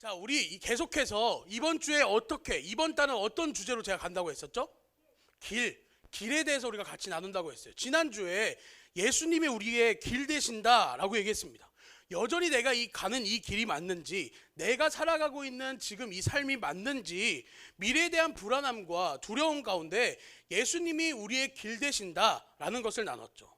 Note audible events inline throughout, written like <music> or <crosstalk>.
자, 우리 계속해서 이번 주에 어떻게 이번 달은 어떤 주제로 제가 간다고 했었죠? 길, 길에 대해서 우리가 같이 나눈다고 했어요. 지난주에 예수님이 우리의 길 되신다라고 얘기했습니다. 여전히 내가 이 가는 이 길이 맞는지, 내가 살아가고 있는 지금 이 삶이 맞는지, 미래에 대한 불안함과 두려움 가운데 예수님이 우리의 길 되신다라는 것을 나눴죠.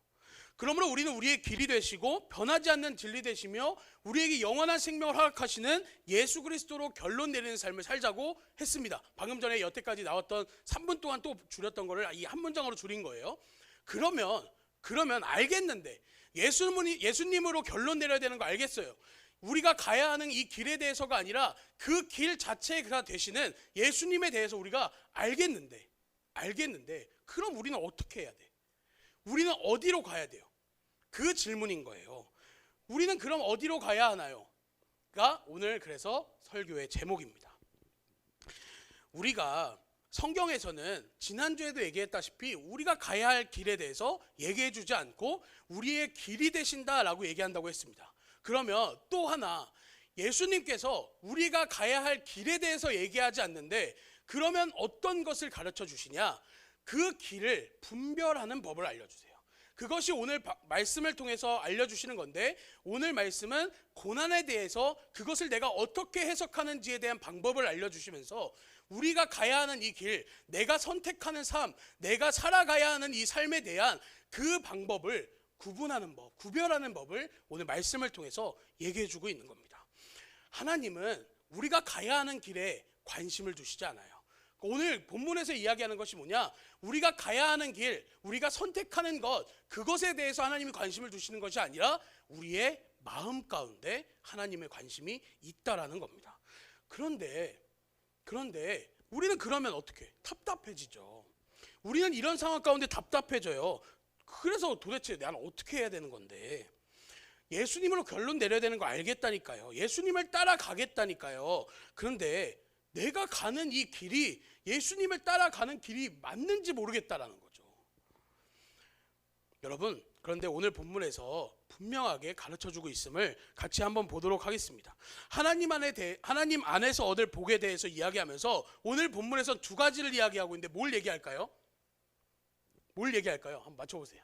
그러므로 우리는 우리의 길이 되시고 변하지 않는 진리 되시며 우리에게 영원한 생명을 허락하시는 예수 그리스도로 결론 내리는 삶을 살자고 했습니다. 방금 전에 여태까지 나왔던 3분 동안 또 줄였던 거를 이 한 문장으로 줄인 거예요. 그러면 그러면 알겠는데 예수님이 예수님으로 결론 내려야 되는 거 알겠어요. 우리가 가야 하는 이 길에 대해서가 아니라 그 길 자체가 되시는 예수님에 대해서 우리가 알겠는데 알겠는데 그럼 우리는 어떻게 해야 돼? 우리는 어디로 가야 돼요? 그 질문인 거예요. 우리는 그럼 어디로 가야 하나요? 가 오늘 그래서 설교의 제목입니다. 우리가 성경에서는 지난주에도 얘기했다시피 우리가 가야 할 길에 대해서 얘기해 주지 않고 우리의 길이 되신다라고 얘기한다고 했습니다. 그러면 또 하나 예수님께서 우리가 가야 할 길에 대해서 얘기하지 않는데 그러면 어떤 것을 가르쳐 주시냐? 그 길을 분별하는 법을 알려 주세요. 그것이 오늘 바- 말씀을 통해서 알려주시는 건데 오늘 말씀은 고난에 대해서 그것을 내가 어떻게 해석하는지에 대한 방법을 알려주시면서 우리가 가야 하는 이 길, 내가 선택하는 삶, 내가 살아가야 하는 이 삶에 대한 그 방법을 구분하는 법, 구별하는 법을 오늘 말씀을 통해서 얘기해 주고 있는 겁니다. 하나님은 우리가 가야 하는 길에 관심을 두시지 않아요. 오늘 본문에서 이야기하는 것이 뭐냐? 우리가 가야 하는 길, 우리가 선택하는 것, 그것에 대해서 하나님이 관심을 두시는 것이 아니라 우리의 마음 가운데 하나님의 관심이 있다라는 겁니다. 그런데 그런데 우리는 그러면 어떻게? 답답해지죠. 우리는 이런 상황 가운데 답답해져요. 그래서 도대체 나는 어떻게 해야 되는 건데? 예수님으로 결론 내려야 되는 거 알겠다니까요. 예수님을 따라가겠다니까요. 그런데 내가 가는 이 길이 예수님을 따라가는 길이 맞는지 모르겠다라는 거죠. 여러분, 그런데 오늘 본문에서 분명하게 가르쳐 주고 있음을 같이 한번 보도록 하겠습니다. 하나님 안에 대, 하나님 안에서 얻을 복에 대해서 이야기하면서 오늘 본문에서 두 가지를 이야기하고 있는데 뭘 얘기할까요? 뭘 얘기할까요? 한번 맞춰 보세요.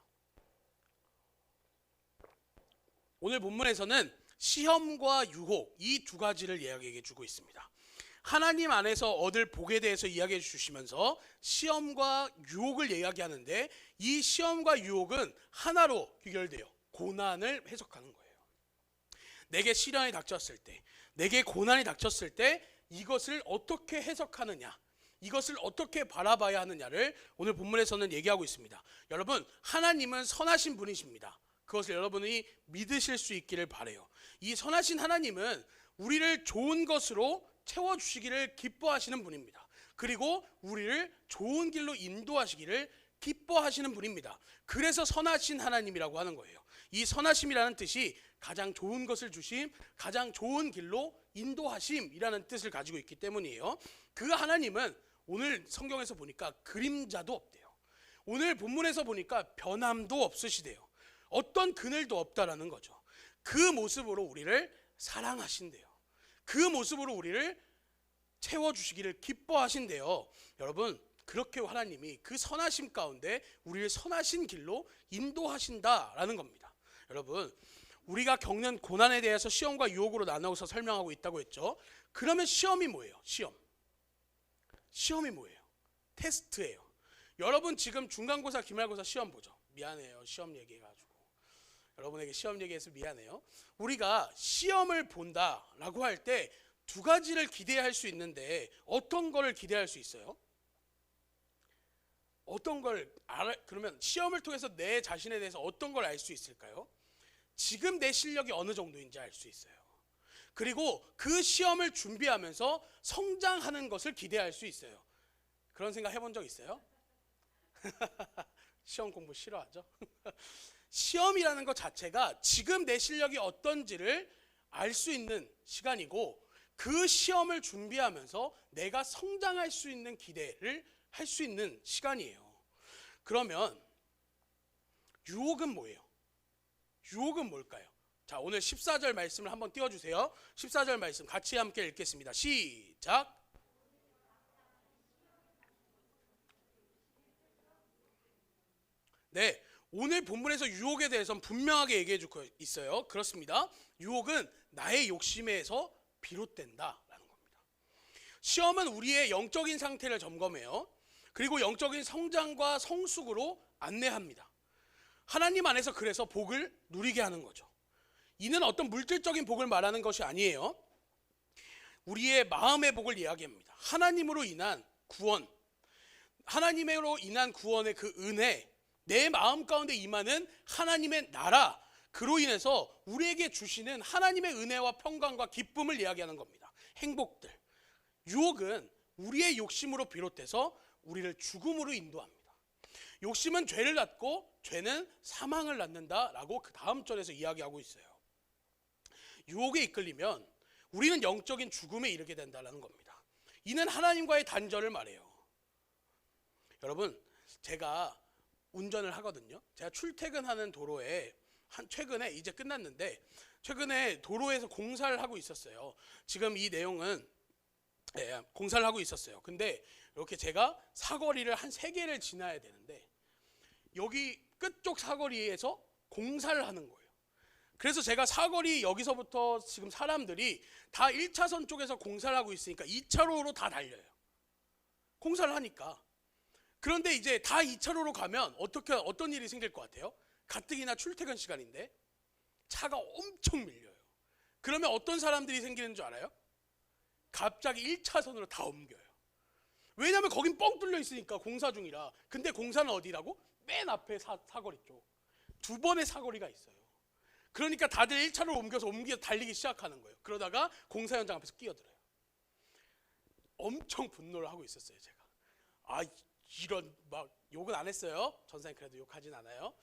오늘 본문에서는 시험과 유혹 이 두 가지를 이야기해 주고 있습니다. 하나님 안에서 얻을 복에 대해서 이야기해 주시면서 시험과 유혹을 이야기하는데 이 시험과 유혹은 하나로 귀결돼요. 고난을 해석하는 거예요. 내게 시련이 닥쳤을 때, 내게 고난이 닥쳤을 때 이것을 어떻게 해석하느냐, 이것을 어떻게 바라봐야 하느냐를 오늘 본문에서는 얘기하고 있습니다. 여러분, 하나님은 선하신 분이십니다. 그것을 여러분이 믿으실 수 있기를 바래요. 이 선하신 하나님은 우리를 좋은 것으로 채워 주시기를 기뻐하시는 분입니다. 그리고 우리를 좋은 길로 인도하시기를 기뻐하시는 분입니다. 그래서 선하신 하나님이라고 하는 거예요. 이 선하심이라는 뜻이 가장 좋은 것을 주심, 가장 좋은 길로 인도하심이라는 뜻을 가지고 있기 때문이에요. 그 하나님은 오늘 성경에서 보니까 그림자도 없대요. 오늘 본문에서 보니까 변함도 없으시대요. 어떤 그늘도 없다라는 거죠. 그 모습으로 우리를 사랑하신대요. 그 모습으로 우리를 채워주시기를 기뻐하신대요. 여러분, 그렇게 하나님이 그 선하심 가운데 우리를 선하신 길로 인도하신다라는 겁니다. 여러분, 우리가 겪는 고난에 대해서 시험과 유혹으로 나눠서 설명하고 있다고 했죠. 그러면 시험이 뭐예요? 시험. 시험이 뭐예요? 테스트예요. 여러분 지금 중간고사, 기말고사 시험 보죠. 미안해요. 시험 얘기해가지고. 여러분에게 시험 얘기해서 미안해요. 우리가 시험을 본다라고 할 때 두 가지를 기대할 수 있는데 어떤 거를 기대할 수 있어요? 어떤 걸 알아 그러면 시험을 통해서 내 자신에 대해서 어떤 걸 알 수 있을까요? 지금 내 실력이 어느 정도인지 알 수 있어요. 그리고 그 시험을 준비하면서 성장하는 것을 기대할 수 있어요. 그런 생각 해본 적 있어요? <laughs> 시험 공부 싫어하죠? <laughs> 시험이라는 것 자체가 지금 내 실력이 어떤지를 알 수 있는 시간이고 그 시험을 준비하면서 내가 성장할 수 있는 기대를 할 수 있는 시간이에요. 그러면 유혹은 뭐예요? 유혹은 뭘까요? 자, 오늘 14절 말씀을 한번 띄워 주세요. 14절 말씀 같이 함께 읽겠습니다. 시작. 네, 오늘 본문에서 유혹에 대해서는 분명하게 얘기해 주고 있어요. 그렇습니다. 유혹은 나의 욕심에서 비롯된다라는 겁니다. 시험은 우리의 영적인 상태를 점검해요. 그리고 영적인 성장과 성숙으로 안내합니다. 하나님 안에서 그래서 복을 누리게 하는 거죠. 이는 어떤 물질적인 복을 말하는 것이 아니에요. 우리의 마음의 복을 이야기합니다. 하나님으로 인한 구원, 하나님으로 인한 구원의 그 은혜, 내 마음 가운데 임하는 하나님의 나라, 그로 인해서 우리에게 주시는 하나님의 은혜와 평강과 기쁨을 이야기하는 겁니다. 행복들. 유혹은 우리의 욕심으로 비롯돼서 우리를 죽음으로 인도합니다. 욕심은 죄를 낳고 죄는 사망을 낳는다라고 그 다음 절에서 이야기하고 있어요. 유혹에 이끌리면 우리는 영적인 죽음에 이르게 된다는 겁니다. 이는 하나님과의 단절을 말해요. 여러분, 제가 운전을 하거든요. 제가 출퇴근하는 도로에 한 최근에 이제 끝났는데 최근에 도로에서 공사를 하고 있었어요. 지금 이 내용은 예, 공사를 하고 있었어요. 근데 이렇게 제가 사거리를 한 세 개를 지나야 되는데 여기 끝쪽 사거리에서 공사를 하는 거예요. 그래서 제가 사거리 여기서부터 지금 사람들이 다 1차선 쪽에서 공사를 하고 있으니까 2차로로 다 달려요. 공사를 하니까. 그런데 이제 다 2차로로 가면 어떻게 어떤 일이 생길 것 같아요? 가뜩이나 출퇴근 시간인데 차가 엄청 밀려요. 그러면 어떤 사람들이 생기는 줄 알아요? 갑자기 1차선으로 다 옮겨요. 왜냐면 거긴 뻥 뚫려 있으니까 공사 중이라. 근데 공사는 어디라고? 맨 앞에 사, 사거리 쪽. 두 번의 사거리가 있어요. 그러니까 다들 1차로 옮겨서 옮겨 달리기 시작하는 거예요. 그러다가 공사 현장 앞에서 끼어들어요. 엄청 분노를 하고 있었어요, 제가. 아, 이런 막 욕은 안 했어요. 전사님 그래도 욕하진 않아요.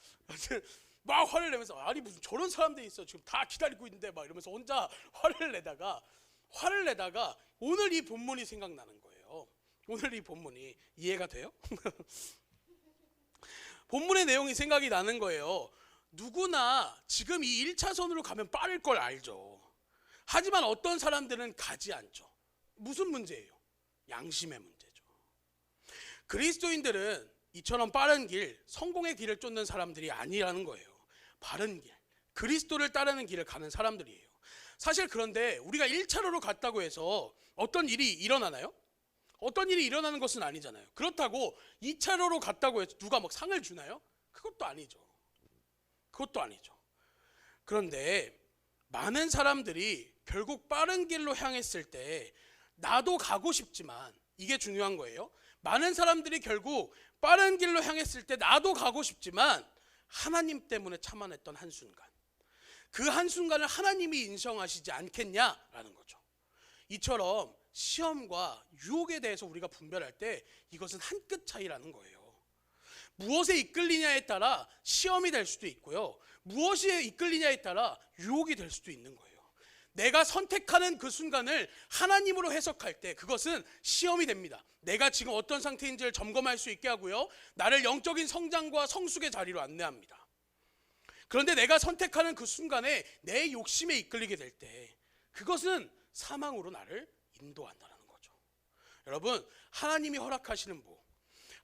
막 화를 내면서 아니 무슨 저런 사람들이 있어. 지금 다 기다리고 있는데 막 이러면서 혼자 <laughs> 화를 내다가 화를 내다가 오늘 이 본문이 생각나는 거예요. 오늘 이 본문이 이해가 돼요? <laughs> 본문의 내용이 생각이 나는 거예요. 누구나 지금 이 1차선으로 가면 빠를 걸 알죠. 하지만 어떤 사람들은 가지 않죠. 무슨 문제예요? 양심의 문제죠. 그리스도인들은 이처럼 빠른 길, 성공의 길을 쫓는 사람들이 아니라는 거예요. 바른 길, 그리스도를 따르는 길을 가는 사람들이에요. 사실 그런데 우리가 1차로로 갔다고 해서 어떤 일이 일어나나요? 어떤 일이 일어나는 것은 아니잖아요. 그렇다고 2차로로 갔다고 해서 누가 막 상을 주나요? 그것도 아니죠. 그것도 아니죠. 그런데 많은 사람들이 결국 빠른 길로 향했을 때 나도 가고 싶지만 이게 중요한 거예요. 많은 사람들이 결국 빠른 길로 향했을 때 나도 가고 싶지만 하나님 때문에 참아냈던 한순간. 그 한순간을 하나님이 인정하시지 않겠냐라는 거죠. 이처럼 시험과 유혹에 대해서 우리가 분별할 때 이것은 한 끗 차이라는 거예요. 무엇에 이끌리냐에 따라 시험이 될 수도 있고요. 무엇에 이끌리냐에 따라 유혹이 될 수도 있는 거예요. 내가 선택하는 그 순간을 하나님으로 해석할 때 그것은 시험이 됩니다. 내가 지금 어떤 상태인지를 점검할 수 있게 하고요. 나를 영적인 성장과 성숙의 자리로 안내합니다. 그런데 내가 선택하는 그 순간에 내 욕심에 이끌리게 될 때 그것은 사망으로 나를 인도한다는 거죠. 여러분, 하나님이 허락하시는 복,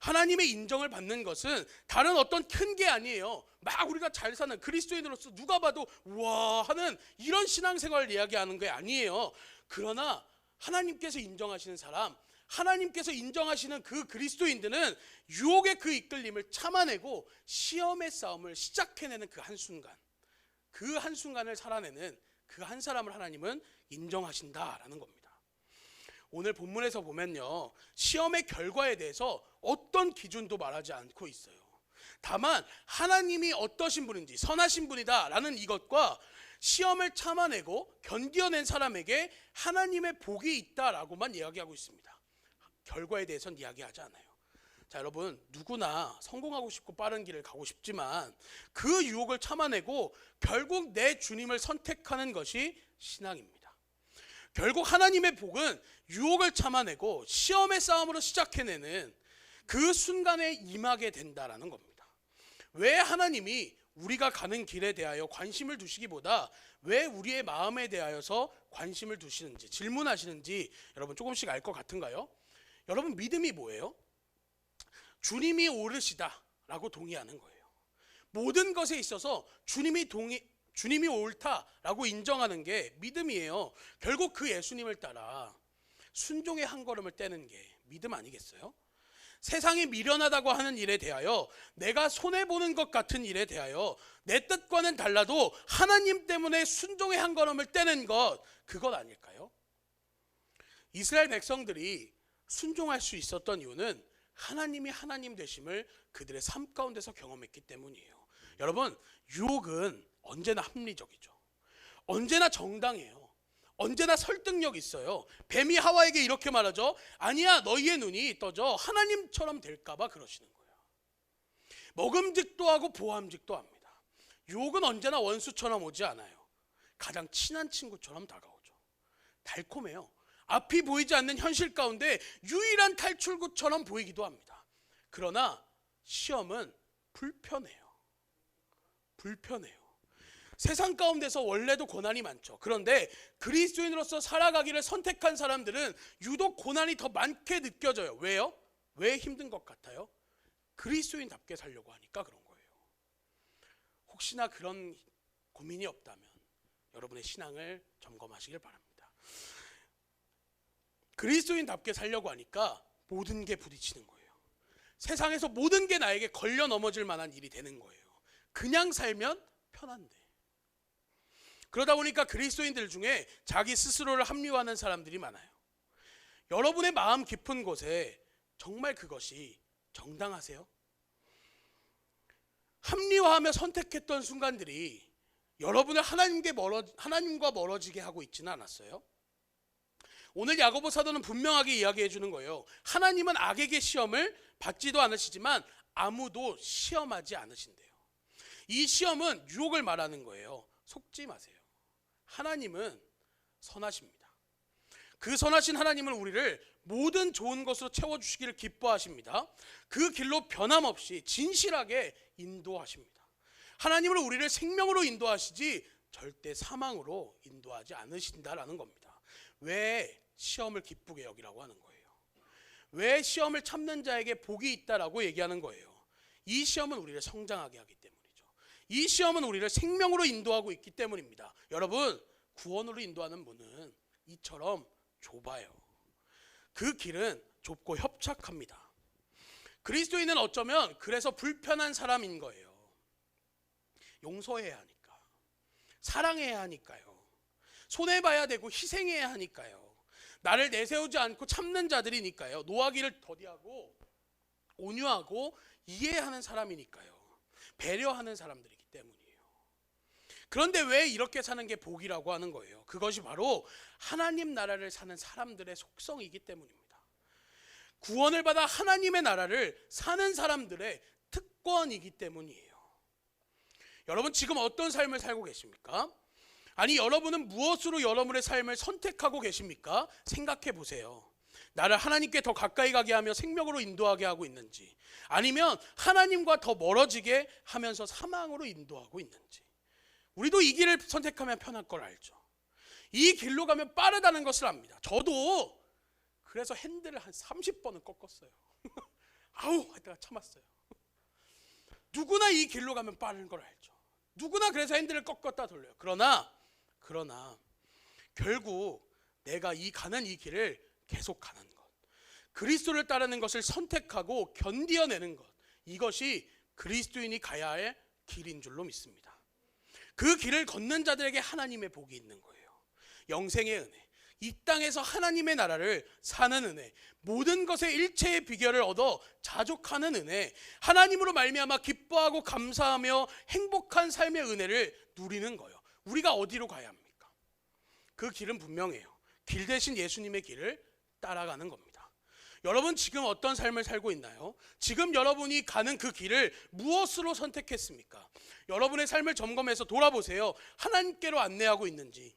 하나님의 인정을 받는 것은 다른 어떤 큰 게 아니에요. 막 우리가 잘 사는 그리스도인으로서 누가 봐도 와 하는 이런 신앙생활을 이야기하는 게 아니에요. 그러나 하나님께서 인정하시는 사람, 하나님께서 인정하시는 그 그리스도인들은 유혹의 그 이끌림을 참아내고 시험의 싸움을 시작해내는 그 한순간, 그 한순간을 살아내는 그 한 사람을 하나님은 인정하신다라는 겁니다. 오늘 본문에서 보면요. 시험의 결과에 대해서 어떤 기준도 말하지 않고 있어요. 다만 하나님이 어떠신 분인지 선하신 분이다라는 이것과 시험을 참아내고 견뎌낸 사람에게 하나님의 복이 있다라고만 이야기하고 있습니다. 결과에 대해서는 이야기하지 않아요. 자, 여러분, 누구나 성공하고 싶고 빠른 길을 가고 싶지만 그 유혹을 참아내고 결국 내 주님을 선택하는 것이 신앙입니다. 결국 하나님의 복은 유혹을 참아내고 시험의 싸움으로 시작해내는 그 순간에 임하게 된다라는 겁니다. 왜 하나님이 우리가 가는 길에 대하여 관심을 두시기보다 왜 우리의 마음에 대하여서 관심을 두시는지 질문하시는지 여러분 조금씩 알 것 같은가요? 여러분 믿음이 뭐예요? 주님이 옳으시다라고 동의하는 거예요. 모든 것에 있어서 주님이 동의 주님이 옳다라고 인정하는 게 믿음이에요. 결국 그 예수님을 따라 순종의 한 걸음을 떼는 게 믿음 아니겠어요? 세상이 미련하다고 하는 일에 대하여 내가 손해 보는 것 같은 일에 대하여 내 뜻과는 달라도 하나님 때문에 순종의 한 걸음을 떼는 것 그것 아닐까요? 이스라엘 백성들이 순종할 수 있었던 이유는 하나님이 하나님 되심을 그들의 삶 가운데서 경험했기 때문이에요. 여러분, 유혹은 언제나 합리적이죠. 언제나 정당해요. 언제나 설득력 있어요. 뱀이 하와에게 이렇게 말하죠. 아니야, 너희의 눈이 떠져 하나님처럼 될까봐 그러시는 거예요. 먹음직도 하고 보암직도 합니다. 유혹은 언제나 원수처럼 오지 않아요. 가장 친한 친구처럼 다가오죠. 달콤해요. 앞이 보이지 않는 현실 가운데 유일한 탈출구처럼 보이기도 합니다. 그러나 시험은 불편해요. 불편해요. 세상 가운데서 원래도 고난이 많죠. 그런데 그리스도인으로서 살아가기를 선택한 사람들은 유독 고난이 더 많게 느껴져요. 왜요? 왜 힘든 것 같아요? 그리스도인답게 살려고 하니까 그런 거예요. 혹시나 그런 고민이 없다면 여러분의 신앙을 점검하시길 바랍니다. 그리스도인답게 살려고 하니까 모든 게 부딪히는 거예요. 세상에서 모든 게 나에게 걸려 넘어질 만한 일이 되는 거예요. 그냥 살면 편한데. 그러다 보니까 그리스도인들 중에 자기 스스로를 합리화하는 사람들이 많아요. 여러분의 마음 깊은 곳에 정말 그것이 정당하세요? 합리화하며 선택했던 순간들이 여러분을 하나님께 멀어 하나님과 멀어지게 하고 있지는 않았어요? 오늘 야고보 사도는 분명하게 이야기해 주는 거예요. 하나님은 악에게 시험을 받지도 않으시지만 아무도 시험하지 않으신대요. 이 시험은 유혹을 말하는 거예요. 속지 마세요. 하나님은 선하십니다. 그 선하신 하나님은 우리를 모든 좋은 것으로 채워주시기를 기뻐하십니다. 그 길로 변함없이 진실하게 인도하십니다. 하나님은 우리를 생명으로 인도하시지 절대 사망으로 인도하지 않으신다라는 겁니다. 왜 시험을 기쁘게 여기라고 하는 거예요? 왜 시험을 참는 자에게 복이 있다라고 얘기하는 거예요? 이 시험은 우리를 성장하게 하기 때문이죠. 이 시험은 우리를 생명으로 인도하고 있기 때문입니다. 여러분, 구원으로 인도하는 문은 이처럼 좁아요. 그 길은 좁고 협착합니다. 그리스도인은 어쩌면 그래서 불편한 사람인 거예요. 용서해야 하니까. 사랑해야 하니까요. 손해봐야 되고 희생해야 하니까요. 나를 내세우지 않고 참는 자들이니까요. 노하기를 더디하고 온유하고 이해하는 사람이니까요. 배려하는 사람들이기 때문이에요. 그런데 왜 이렇게 사는 게 복이라고 하는 거예요? 그것이 바로 하나님 나라를 사는 사람들의 속성이기 때문입니다. 구원을 받아 하나님의 나라를 사는 사람들의 특권이기 때문이에요. 여러분 지금 어떤 삶을 살고 계십니까? 아니 여러분은 무엇으로 여러분의 삶을 선택하고 계십니까? 생각해 보세요. 나를 하나님께 더 가까이 가게 하며 생명으로 인도하게 하고 있는지 아니면 하나님과 더 멀어지게 하면서 사망으로 인도하고 있는지 우리도 이 길을 선택하면 편할 걸 알죠. 이 길로 가면 빠르다는 것을 압니다. 저도 그래서 핸들을 한 30번은 꺾었어요. <laughs> 아우 하다가 참았어요. 누구나 이 길로 가면 빠른 걸 알죠. 누구나 그래서 핸들을 꺾었다 돌려요. 그러나 그러나 결국 내가 이 가는 이 길을 계속 가는 것. 그리스도를 따르는 것을 선택하고 견디어내는 것. 이것이 그리스도인이 가야 할 길인 줄로 믿습니다. 그 길을 걷는 자들에게 하나님의 복이 있는 거예요. 영생의 은혜. 이 땅에서 하나님의 나라를 사는 은혜, 모든 것의 일체의 비결을 얻어 자족하는 은혜, 하나님으로 말미암아 기뻐하고 감사하며 행복한 삶의 은혜를 누리는 거예요. 우리가 어디로 가야 합니까? 그 길은 분명해요. 길 대신 예수님의 길을 따라가는 겁니다. 여러분 지금 어떤 삶을 살고 있나요? 지금 여러분이 가는 그 길을 무엇으로 선택했습니까? 여러분의 삶을 점검해서 돌아보세요. 하나님께로 안내하고 있는지,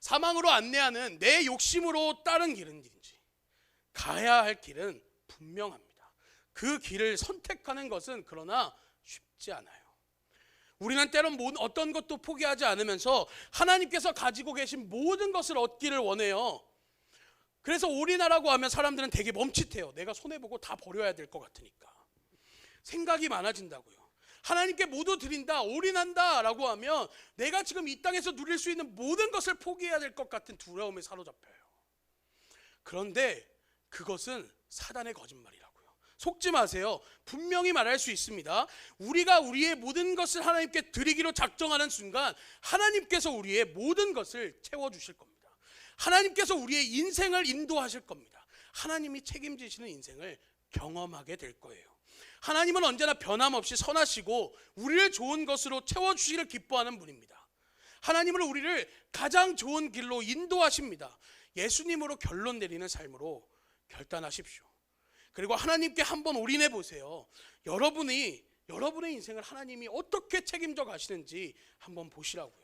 사망으로 안내하는 내 욕심으로 따른 길인지, 가야 할 길은 분명합니다. 그 길을 선택하는 것은 그러나 쉽지 않아요. 우리는 때론 모- 어떤 것도 포기하지 않으면서 하나님께서 가지고 계신 모든 것을 얻기를 원해요. 그래서 올인하라고 하면 사람들은 되게 멈칫해요. 내가 손해보고 다 버려야 될 것 같으니까. 생각이 많아진다고요. 하나님께 모두 드린다, 올인한다 라고 하면 내가 지금 이 땅에서 누릴 수 있는 모든 것을 포기해야 될 것 같은 두려움에 사로잡혀요. 그런데 그것은 사단의 거짓말이라고요. 속지 마세요. 분명히 말할 수 있습니다. 우리가 우리의 모든 것을 하나님께 드리기로 작정하는 순간 하나님께서 우리의 모든 것을 채워주실 겁니다. 하나님께서 우리의 인생을 인도하실 겁니다. 하나님이 책임지시는 인생을 경험하게 될 거예요. 하나님은 언제나 변함없이 선하시고 우리를 좋은 것으로 채워주시기를 기뻐하는 분입니다. 하나님은 우리를 가장 좋은 길로 인도하십니다. 예수님으로 결론 내리는 삶으로 결단하십시오. 그리고 하나님께 한번 올인해 보세요. 여러분이 여러분의 인생을 하나님이 어떻게 책임져 가시는지 한번 보시라고요.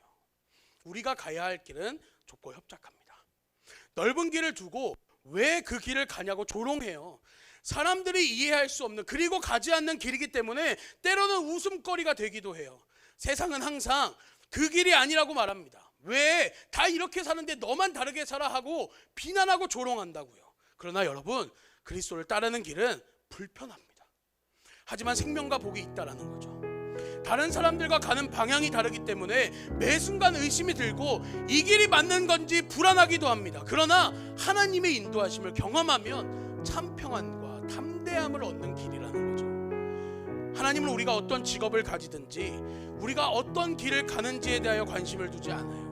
우리가 가야 할 길은 좁고 협착합니다. 넓은 길을 두고 왜 그 길을 가냐고 조롱해요. 사람들이 이해할 수 없는 그리고 가지 않는 길이기 때문에 때로는 웃음거리가 되기도 해요. 세상은 항상 그 길이 아니라고 말합니다. 왜 다 이렇게 사는데 너만 다르게 살아 하고 비난하고 조롱한다고요. 그러나 여러분 그리스도를 따르는 길은 불편합니다. 하지만 생명과 복이 있다라는 거죠. 다른 사람들과 가는 방향이 다르기 때문에 매 순간 의심이 들고 이 길이 맞는 건지 불안하기도 합니다. 그러나 하나님의 인도하심을 경험하면 참 평안과 담대함을 얻는 길이라는 거죠. 하나님은 우리가 어떤 직업을 가지든지 우리가 어떤 길을 가는지에 대하여 관심을 두지 않아요.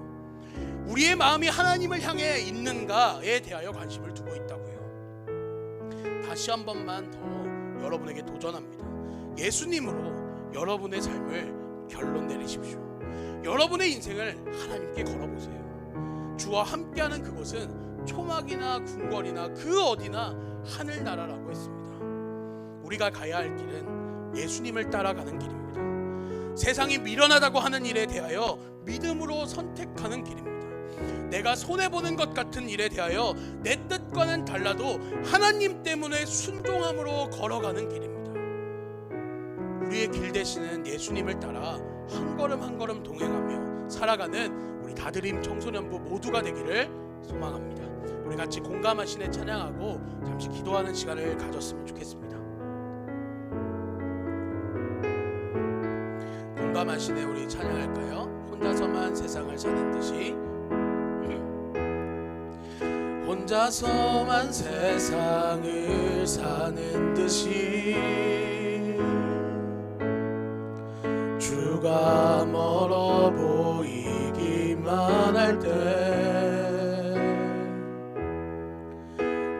우리의 마음이 하나님을 향해 있는가에 대하여 관심을 두고 있다고요. 다시 한 번만 더 여러분에게 도전합니다. 예수님으로 여러분의 삶을 결론 내리십시오. 여러분의 인생을 하나님께 걸어보세요. 주와 함께하는 그곳은 초막이나 궁궐이나 그 어디나 하늘나라라고 했습니다. 우리가 가야 할 길은 예수님을 따라가는 길입니다. 세상이 미련하다고 하는 일에 대하여 믿음으로 선택하는 길입니다. 내가 손해보는 것 같은 일에 대하여 내 뜻과는 달라도 하나님 때문에 순종함으로 걸어가는 길입니다. 우리의 길 되시는 예수님을 따라 한 걸음 한 걸음 동행하며 살아가는 우리 다드림 청소년부 모두가 되기를 소망합니다. 우리 같이 공감하시네 찬양하고 잠시 기도하는 시간을 가졌으면 좋겠습니다. 공감하시네 우리 찬양할까요? 혼자서만 세상을 사는 듯이 혼자서만 세상을 사는 듯이 할 때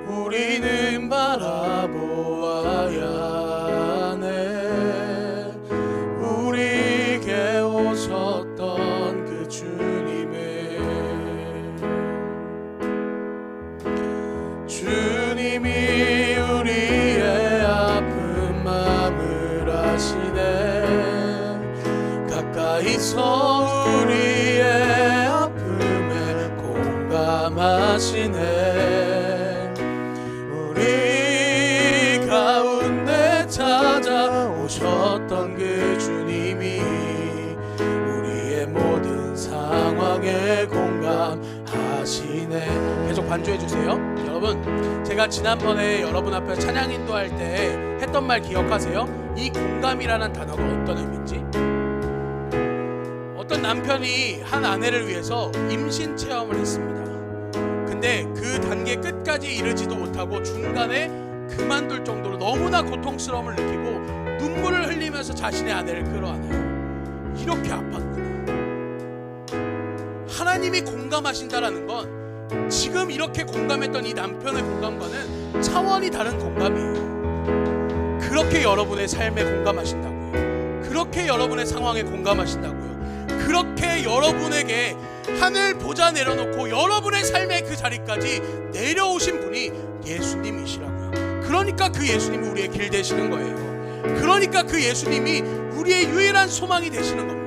우리는 바라보아야 하네. 우리에게 오셨던 그 주님을 주님이 우리의 아픈 마음을 아시네. 가까이서 반주해 주세요 여러분 제가 지난번에 여러분 앞에 찬양 인도할 때 했던 말 기억하세요? 이 공감이라는 단어가 어떤 의미인지 어떤 남편이 한 아내를 위해서 임신 체험을 했습니다. 근데 그 단계 끝까지 이르지도 못하고 중간에 그만둘 정도로 너무나 고통스러움을 느끼고 눈물을 흘리면서 자신의 아내를 끌어안아요. 이렇게 아팠구나. 하나님이 공감하신다라는 건 지금 이렇게 공감했던 이 남편의 공감과는 차원이 다른 공감이에요. 그렇게 여러분의 삶에 공감하신다고요. 그렇게 여러분의 상황에 공감하신다고요. 그렇게 여러분에게 하늘 보자 내려놓고 여러분의 삶의 그 자리까지 내려오신 분이 예수님이시라고요. 그러니까 그 예수님이 우리의 길 되시는 거예요. 그러니까 그 예수님이 우리의 유일한 소망이 되시는 겁니다.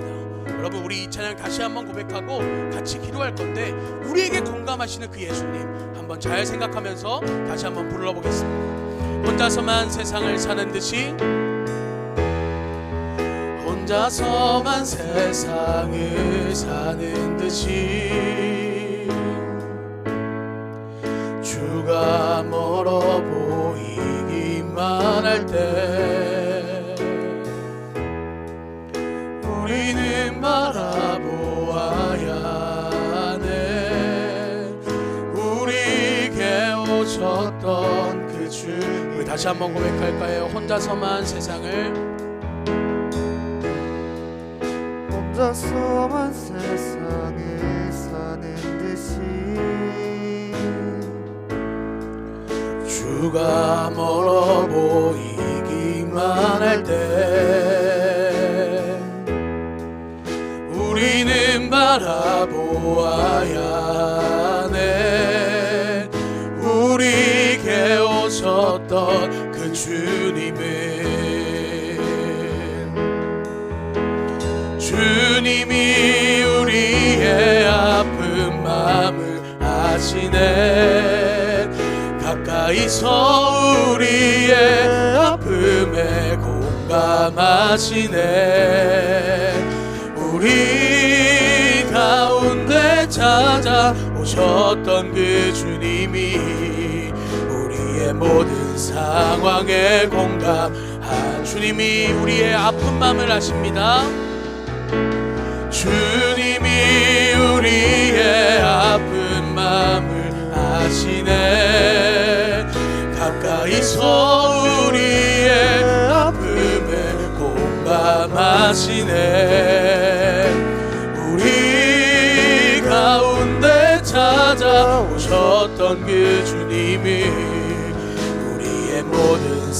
여러분 우리 이 찬양 다시 한번 고백하고 같이 기도할 건데 우리에게 공감하시는 그 예수님 한번 잘 생각하면서 다시 한번 불러보겠습니다. 혼자서만 세상을 사는 듯이 혼자서만 세상을 사는 듯이 주가 멀어 보이기만 할때 바라보아야 하네. 우리에게 오셨던 그주 우리 다시 한번 고백할까요? 혼자서만 세상을. 혼자서만 세상을 사는 듯이. 주가 멀어 보이기만 할때 우리는 바라보아야 하네. 우리에게 오셨던 그 주님은 주님이 우리의 아픈 마음을 아시네. 가까이서 우리의 아픔에 공감하시네 우리 가운데 찾아오셨던 그 주님이 우리의 모든 상황에 공감한 주님이 우리의 아픈 마음을 아십니다. 주님이 우리의 아픈 마음을 아시네. 가까이서 우리의 아픔에 공감하시네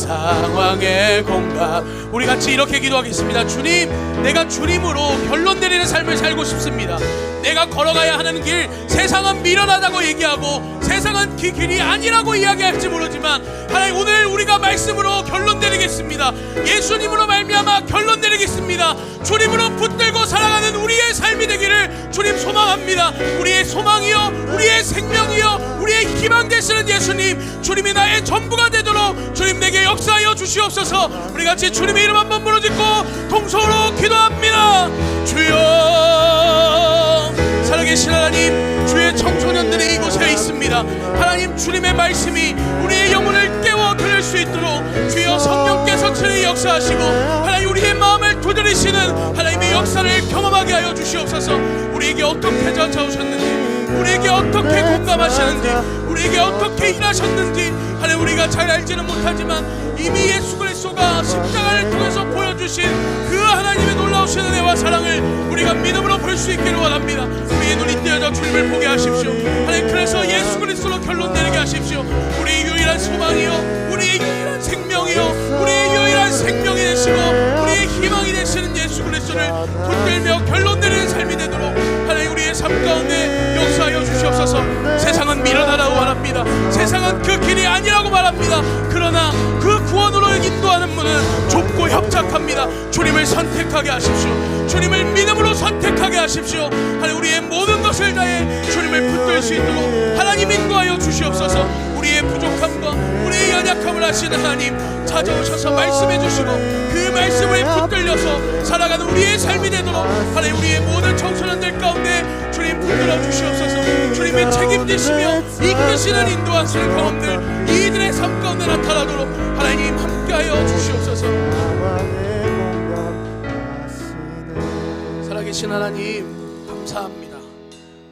상황에 공감 우리 같이 이렇게 기도하겠습니다. 주님 내가 주님으로 결론 내리는 삶을 살고 싶습니다. 내가 걸어가야 하는 길 세상은 미련하다고 얘기하고 세상은 그 길이 아니라고 이야기할지 모르지만 하나님 오늘 우리가 말씀으로 결론 내리겠습니다. 예수님으로 말미암아 결론 내리겠습니다. 주님으로 붙들고 살아가는 우리의 삶이 되기를 주님 소망합니다. 우리의 소망이요 우리의 생명이요 우리의 희망 되시는 예수님 주님이 나의 전부가 되도 록 주님 내게 역사하여 주시옵소서. 우리 같이 주님의 이름 한번 부르짖고 동서로 기도합니다. 주여 살아계신 하나님 주의 청소년들이 이곳에 있습니다. 하나님 주님의 말씀이 우리의 영혼을 깨워 들을 수 있도록 주여 성령께서 친히 역사하시고 하나님 우리의 마음을 두드리시는 하나님의 역사를 경험하게 하여 주시옵소서. 우리에게 어떻게 찾아오셨는지 우리에게 어떻게 공감하시는지 우리에게 어떻게 일하셨는지 하나님 우리가 잘 알지는 못하지만 이미 예수 그리스도가 십자가를 통해서 보여주신 그 하나님의 놀라우신 은혜와 사랑을 우리가 믿음으로 볼 수 있기를 원합니다. 우리의 눈이 띄어져 주님을 보게 하십시오. 하나님 그래서 예수 그리스도로 결론 내리게 하십시오. 우리의 유일한 소망이요 우리의 유일한 생명이요 우리의 유일한 생명이 되시고 우리의 희망이 되시는 예수 그리스도를 붙들며 결론 내리는 삶이 되도록 삶 가운데 역사하여 주시옵소서. 세상은 미련하다고 말합니다. 세상은 그 길이 아니라고 말합니다. 그러나 그 구원으로 인도하는 문은 좁고 협착합니다. 주님을 선택하게 하십시오. 주님을 믿음으로 선택하게 하십시오. 하나님 우리의 모든 것을 다해 주님을 붙들 수 있도록 하나님 인도하여 주시옵소서. 우리의 부족함과 우리의 연약함을 아시는 하나님 찾아오셔서 말씀해 주시고 그 말씀을 붙들려서 살아가는 우리의 삶이 되도록 하나님 우리의 모든 청소년들 가운데 책임지시며 이끄시는 인도하시는 경험들 이들의 삶 가운데 나타나도록 하나님 함께하여 주시옵소서 살아계신 하나님 감사합니다.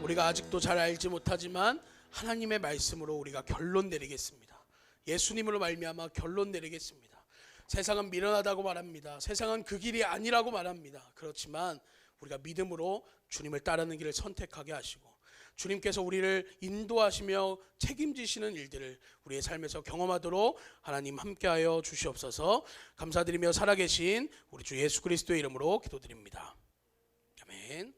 우리가 아직도 잘 알지 못하지만 하나님의 말씀으로 우리가 결론 내리겠습니다. 예수님으로 말미암아 결론 내리겠습니다. 세상은 미련하다고 말합니다. 세상은 그 길이 아니라고 말합니다. 그렇지만 우리가 믿음으로 주님을 따르는 길을 선택하게 하시고 주님께서 우리를 인도하시며 책임지시는 일들을 우리의 삶에서 경험하도록 하나님 함께하여 주시옵소서. 감사드리며 살아계신 우리 주 예수 그리스도의 이름으로 기도드립니다. 아멘.